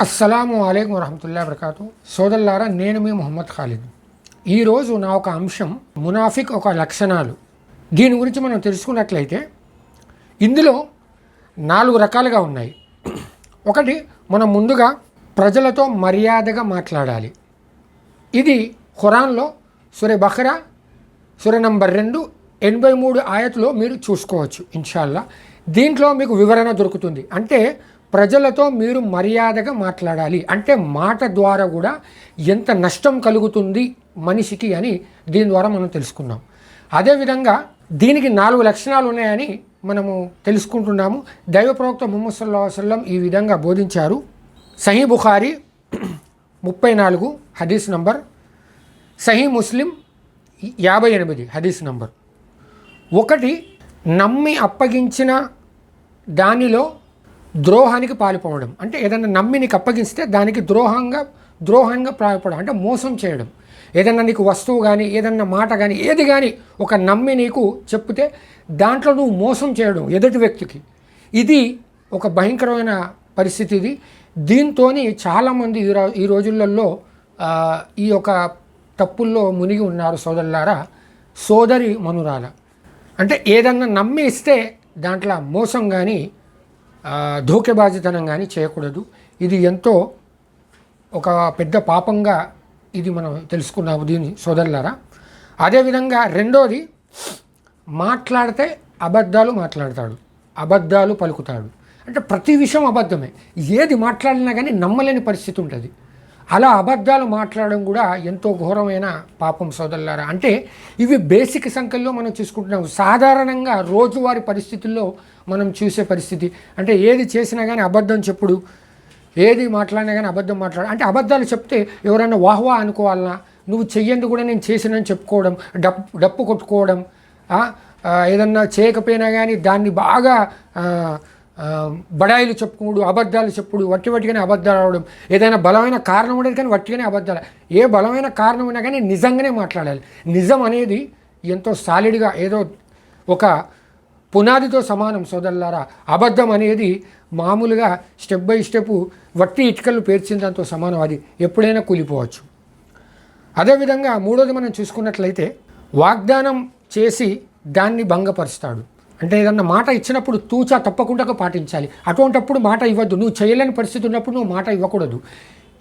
అస్సలాము అలైకుం వరహమతుల్లా వరకాతు సోదల్లారా నేను మీ మొహమ్మద్ ఖాలిద్. ఈరోజు నా ఒక అంశం మునాఫిక్ ఒక లక్షణాలు. దీని గురించి మనం తెలుసుకున్నట్లయితే ఇందులో నాలుగు రకాలుగా ఉన్నాయి. ఒకటి మనం ముందుగా ప్రజలతో మర్యాదగా మాట్లాడాలి. ఇది ఖురాన్లో సురే బహ్రా సురే నంబర్ రెండు ఎనభై మూడు ఆయతలో మీరు చూసుకోవచ్చు ఇన్షాల్లా. దీంట్లో మీకు వివరణ దొరుకుతుంది. అంటే ప్రజలతో మీరు మర్యాదగా మాట్లాడాలి. అంటే మాట ద్వారా కూడా ఎంత నష్టం కలుగుతుంది మనిషికి అని దీని ద్వారా మనం తెలుసుకున్నాం. అదేవిధంగా దీనికి నాలుగు లక్షణాలు ఉన్నాయని మనము తెలుసుకుంటున్నాము. దైవ ప్రవక్త ముహమ్మద్ సల్లా వసల్లం ఈ విధంగా బోధించారు. సహీ బుఖారి ముప్పై నాలుగు హదీస్ నంబర్ సహీ ముస్లిం యాభై ఎనిమిది హదీస్ నంబర్. ఒకటి నమ్మి అప్పగించిన దానిలో ద్రోహానికి పాల్పడడం. అంటే ఏదైనా నమ్మి నీకు అప్పగిస్తే దానికి ద్రోహంగా ద్రోహంగా పాల్పడడం. అంటే మోసం చేయడం. ఏదన్నా నీకు వస్తువు కానీ ఏదన్నా మాట కానీ ఏది కానీ ఒక నమ్మి నీకు చెప్తే దాంట్లో నువ్వు మోసం చేయడం ఎదుటి వ్యక్తికి. ఇది ఒక భయంకరమైన పరిస్థితి ఇది. దీంతో చాలామంది ఈ ఈ రోజులలో ఈ యొక్క తప్పుల్లో మునిగి ఉన్నారు సోదరులారా సోదరి మనురాల. అంటే ఏదన్నా నమ్మి ఇస్తే దాంట్లో మోసం కానీ ధోకెబాజితనం కానీ చేయకూడదు. ఇది ఎంతో ఒక పెద్ద పాపంగా ఇది మనం తెలుసుకున్నాము దీని సోదరులారా. అదేవిధంగా రెండోది మాట్లాడితే అబద్ధాలు మాట్లాడతాడు. అబద్ధాలు పలుకుతాడు. అంటే ప్రతి విషయం అబద్ధమే. ఏది మాట్లాడినా కానీ నమ్మలేని పరిస్థితి ఉంటుంది. అలా అబద్ధాలు మాట్లాడడం కూడా ఎంతో ఘోరమైన పాపం సోదరులారా. అంటే ఇవి బేసిక్ సంఖ్యలో మనం చూసుకుంటున్నాం. సాధారణంగా రోజువారి పరిస్థితుల్లో మనం చూసే పరిస్థితి. అంటే ఏది చేసినా కానీ అబద్ధం చెప్పుడు. ఏది మాట్లాడినా కానీ అబద్ధం మాట్లాడ అంటే అబద్ధాలు చెప్తే ఎవరైనా వాహ్వా అనుకోవాలనా నువ్వు చెయ్యంది కూడా నేను చేసినని చెప్పుకోవడం డప్పు డప్పు కొట్టుకోవడం ఏదన్నా చేయకపోయినా కానీ దాన్ని బాగా బడాయిలు చెప్పుకోడు అబద్ధాలు చెప్పుడు వట్టి వట్టిగానే అబద్ధాలు అవడం ఏదైనా బలమైన కారణం ఉండేది కానీ వట్టిగానే అబద్ధాలు ఏ బలమైన కారణం ఉన్నా కానీ నిజంగానే మాట్లాడాలి. నిజం అనేది ఎంతో సాలిడ్గా ఏదో ఒక పునాదితో సమానం సోదరులారా. అబద్ధం అనేది మామూలుగా స్టెప్ బై స్టెప్ వట్టి ఇటుకలు పేర్చిన దాంతో సమానం. అది ఎప్పుడైనా కూలిపోవచ్చు. అదేవిధంగా మూడోది మనం చూసుకున్నట్లయితే వాగ్దానం చేసి దాన్ని భంగపరుస్తాడు. అంటే ఏదన్నా మాట ఇచ్చినప్పుడు తూచా తప్పకుండా పాటించాలి. అటువంటప్పుడు మాట ఇవ్వద్దు. నువ్వు చేయలేని పరిస్థితి ఉన్నప్పుడు నువ్వు మాట ఇవ్వకూడదు.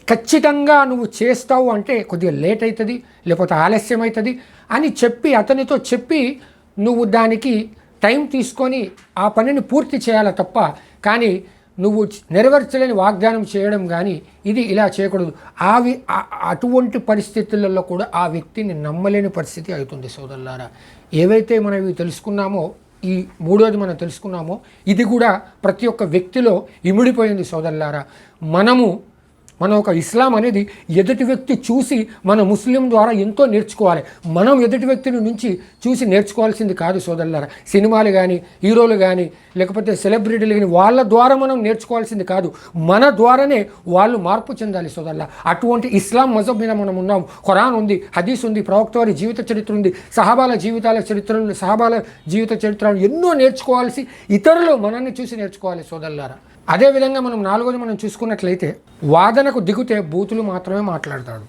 ఖచ్చితంగా నువ్వు చేస్తావు అంటే కొద్దిగా లేట్ అవుతుంది లేకపోతే ఆలస్యం అవుతుంది అని చెప్పి అతనితో చెప్పి నువ్వు దానికి టైం తీసుకొని ఆ పనిని పూర్తి చేయాలి తప్ప కానీ నువ్వు నెరవేర్చలేని వాగ్దానం చేయడం కానీ ఇది ఇలా చేయకూడదు. ఆ వి- అటువంటి పరిస్థితులలో కూడా ఆ వ్యక్తిని నమ్మలేని పరిస్థితి అవుతుంది సోదరులారా. ఏవైతే మనం ఇవి తెలుసుకున్నామో ఈ మూడోది మనం తెలుసుకున్నామో. ఇది కూడా ప్రతి ఒక్క వ్యక్తిలో ఇమిడిపోయింది సోదరులారా. మనము మన ఒక ఇస్లాం అనేది ఎదుటి వ్యక్తి చూసి మన ముస్లిం ద్వారా ఎంతో నేర్చుకోవాలి. మనం ఎదుటి వ్యక్తిని నుంచి చూసి నేర్చుకోవాల్సింది కాదు సోదరులారా. సినిమాలు కానీ హీరోలు కానీ లేకపోతే సెలబ్రిటీలు కానీ వాళ్ళ ద్వారా మనం నేర్చుకోవాల్సింది కాదు. మన ద్వారానే వాళ్ళు మార్పు చెందాలి సోదరులా అటువంటి ఇస్లాం మజబ్ మీద మనం ఉన్నాం. ఖురాన్ ఉంది హదీస్ ఉంది ప్రవక్త వారి జీవిత చరిత్ర ఉంది సహాబాల జీవితాల చరిత్రలు సహాబాల జీవిత చరిత్రను ఎన్నో నేర్చుకోవాల్సి ఇతరులు మనల్ని చూసి నేర్చుకోవాలి సోదరులారా. అదేవిధంగా మనం నాలుగోది మనం చూసుకున్నట్లయితే వాదన వాదనకు దిగితే బూతులు మాత్రమే మాట్లాడతాడు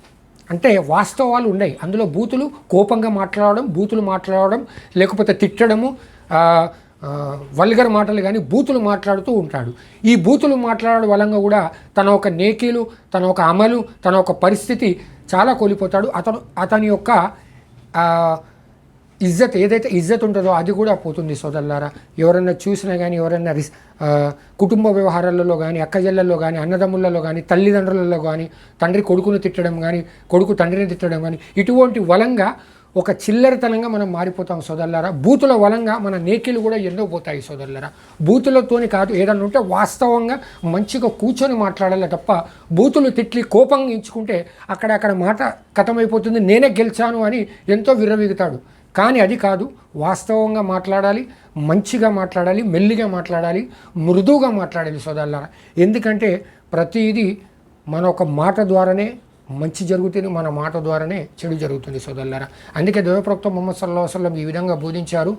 అంటే వాస్తవాలు ఉన్నాయి. అందులో బూతులు కోపంగా మాట్లాడడం బూతులు మాట్లాడడం లేకపోతే తిట్టడము వల్గర్ మాటలు కానీ బూతులు మాట్లాడుతూ ఉంటాడు. ఈ బూతులు మాట్లాడడం వలంగా కూడా తన ఒక నేకీలు తన ఒక అమలు తన ఒక పరిస్థితి చాలా కోల్పోతాడు. అతను అతని యొక్క ఇజ్జత్ ఏదైతే ఇజ్జత్ ఉంటుందో అది కూడా పోతుంది సోదరులారా. ఎవరైనా చూసినా కానీ ఎవరైనా రిస్ కుటుంబ వ్యవహారాలలో కానీ అక్కజెల్లల్లో కానీ అన్నదమ్ములలో కానీ తల్లిదండ్రులలో కానీ తండ్రి కొడుకును తిట్టడం కానీ కొడుకు తండ్రిని తిట్టడం కానీ ఇటువంటి వలంగా ఒక చిల్లరతనంగా మనం మారిపోతాం సోదరులారా. బూతుల వలంగా మన నేకిలు కూడా ఎన్నో పోతాయి సోదరులారా. బూతులతోని కాదు ఏదన్నా ఉంటే వాస్తవంగా మంచిగా కూర్చొని మాట్లాడాలి తప్ప బూతులు తిట్టి కోపంగా ఇచ్చుకుంటే అక్కడ అక్కడ మాట కథమైపోతుంది నేనే గెలిచాను అని ఎంతో విర్రవీగుతాడు. కానీ అది కాదు వాస్తవంగా మాట్లాడాలి మంచిగా మాట్లాడాలి మెల్లిగా మాట్లాడాలి మృదువుగా మాట్లాడాలి సోదరులారా. ఎందుకంటే ప్రతిదీ మన ఒక మాట ద్వారానే మంచి జరుగుతుంది మన మాట ద్వారానే చెడు జరుగుతుంది సోదరులారా. అందుకే దేవప్రవక్త ముహమ్మద్ సల్లా వసలం ఈ విధంగా బోధించారు.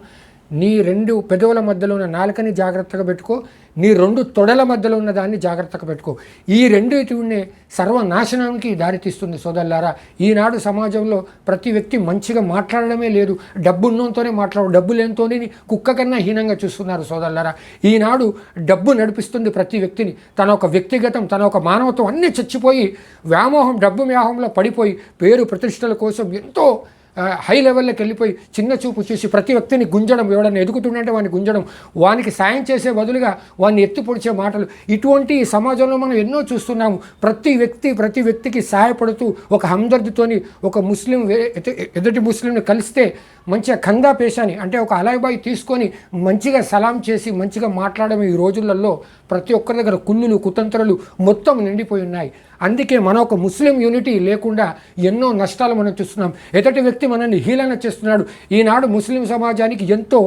నీ రెండు పెదవుల మధ్యలో ఉన్న నాలుకని జాగ్రత్తగా పెట్టుకో. నీ రెండు తొడల మధ్యలో ఉన్న దాన్ని జాగ్రత్తగా పెట్టుకో. ఈ రెండింటినే సర్వనాశనానికి దారితీస్తుంది సోదరులారా. ఈనాడు సమాజంలో ప్రతి వ్యక్తి మంచిగా మాట్లాడడమే లేదు. డబ్బు ఉన్నంతోనే మాట్లాడు డబ్బు లేనితోనే కుక్క కన్నా హీనంగా చూస్తున్నారు సోదరులారా. ఈనాడు డబ్బు నడిపిస్తుంది ప్రతి వ్యక్తిని. తన ఒక వ్యక్తిగతం తన ఒక మానవత్వం అన్నీ చచ్చిపోయి వ్యామోహం డబ్బు వ్యామోహంలో పడిపోయి పేరు ప్రతిష్టల కోసం ఎంతో హై లెవెల్లోకి వెళ్ళిపోయి చిన్న చూపు చూసి ప్రతి వ్యక్తిని గుంజడం ఎవడన్నా ఎదుగుతుందంటే వాడిని గుంజడం వానికి సాయం చేసే బదులుగా వాడిని ఎత్తి పొడిచే మాటలు. ఇటువంటి సమాజంలో మనం ఎన్నో చూస్తున్నాము. ప్రతి వ్యక్తి ప్రతి వ్యక్తికి సహాయపడుతూ ఒక హందర్దితోని ఒక ముస్లిం వే- ఎదుటి ముస్లింని కలిస్తే మంచిగా కందా పేషాని అంటే ఒక అలాయిబాయి తీసుకొని మంచిగా సలాం చేసి మంచిగా మాట్లాడడం ఈ రోజులలో ప్రతి ఒక్కరి దగ్గర కుళ్ళులు కుతంత్రాలు మొత్తం నిండిపోయి ఉన్నాయి. అందుకే మన ఒక ముస్లిం యూనిటీ లేకుండా ఎన్నో నష్టాలు మనం చూస్తున్నాం. ఎదుటి వ్యక్తి మనల్ని హీలన చేస్తున్నాడు. ఈనాడు ముస్లిం సమాజానికి ఎంతో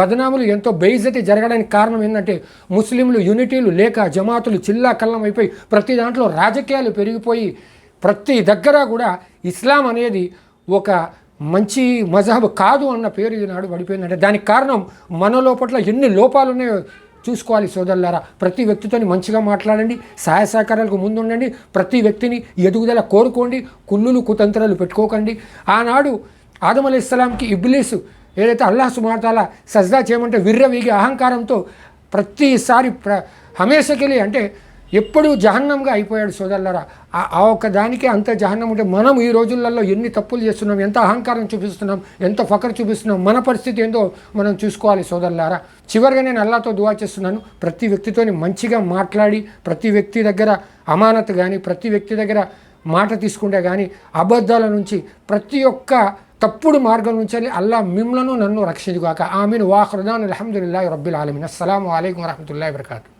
బదనాములు ఎంతో బేయిజతి జరగడానికి కారణం ఏంటంటే ముస్లింలు యూనిటీలు లేక జమాతులు చిల్లా కల్లం అయిపోయి ప్రతి దాంట్లో రాజకీయాలు పెరిగిపోయి ప్రతి దగ్గర కూడా ఇస్లాం అనేది ఒక మంచి మజహబ్ కాదు అన్న పేరు ఈనాడు పడిపోయిందంటే దానికి కారణం మన లోపట్ల ఎన్ని లోపాలు ఉన్నాయో చూసుకోవాలి సోదరులారా. ప్రతి వ్యక్తితోని మంచిగా మాట్లాడండి సహాయ సహకారాలకు ముందుండండి ప్రతి వ్యక్తిని ఎదుగుదల కోరుకోండి కుళ్ళులు కుతంత్రాలు పెట్టుకోకండి. ఆనాడు ఆదం అలీ ఇస్లాంకి ఇబ్లీసు ఏదైతే అల్లాహ్ సుమార్తాల సజ్దా చేయమంటే విర్రవీగి అహంకారంతో ప్రతిసారి ప్ర హమేషకెళ్ళి అంటే ఎప్పుడు జహన్నంగా అయిపోయాడు సోదరులరా. ఆ- ఒక్క దానికే అంత జహన్నం ఉంటే మనం ఈ రోజులలో ఎన్ని తప్పులు చేస్తున్నాం ఎంత అహంకారం చూపిస్తున్నాం ఎంత ఫకర్ చూపిస్తున్నాం మన పరిస్థితి ఏందో మనం చూసుకోవాలి సోదరులారా. చివరిగా నేను అల్లాతో దువా చేస్తున్నాను. ప్రతి వ్యక్తితోని మంచిగా మాట్లాడి ప్రతి వ్యక్తి దగ్గర అమానత్ కానీ ప్రతి వ్యక్తి దగ్గర మాట తీసుకుంటే కానీ అబద్ధాల నుంచి ప్రతి ఒక్క తప్పుడు మార్గం నుంచి అల్లా మిమ్మలను నన్ను రక్షించుగాక. ఆమెను. వాహృదాన్ అల్హమ్దుల్లాహి రబ్బుల్ ఆలమిన్. అస్సలం అయికం వరహమతుల్లాhi వరకాతు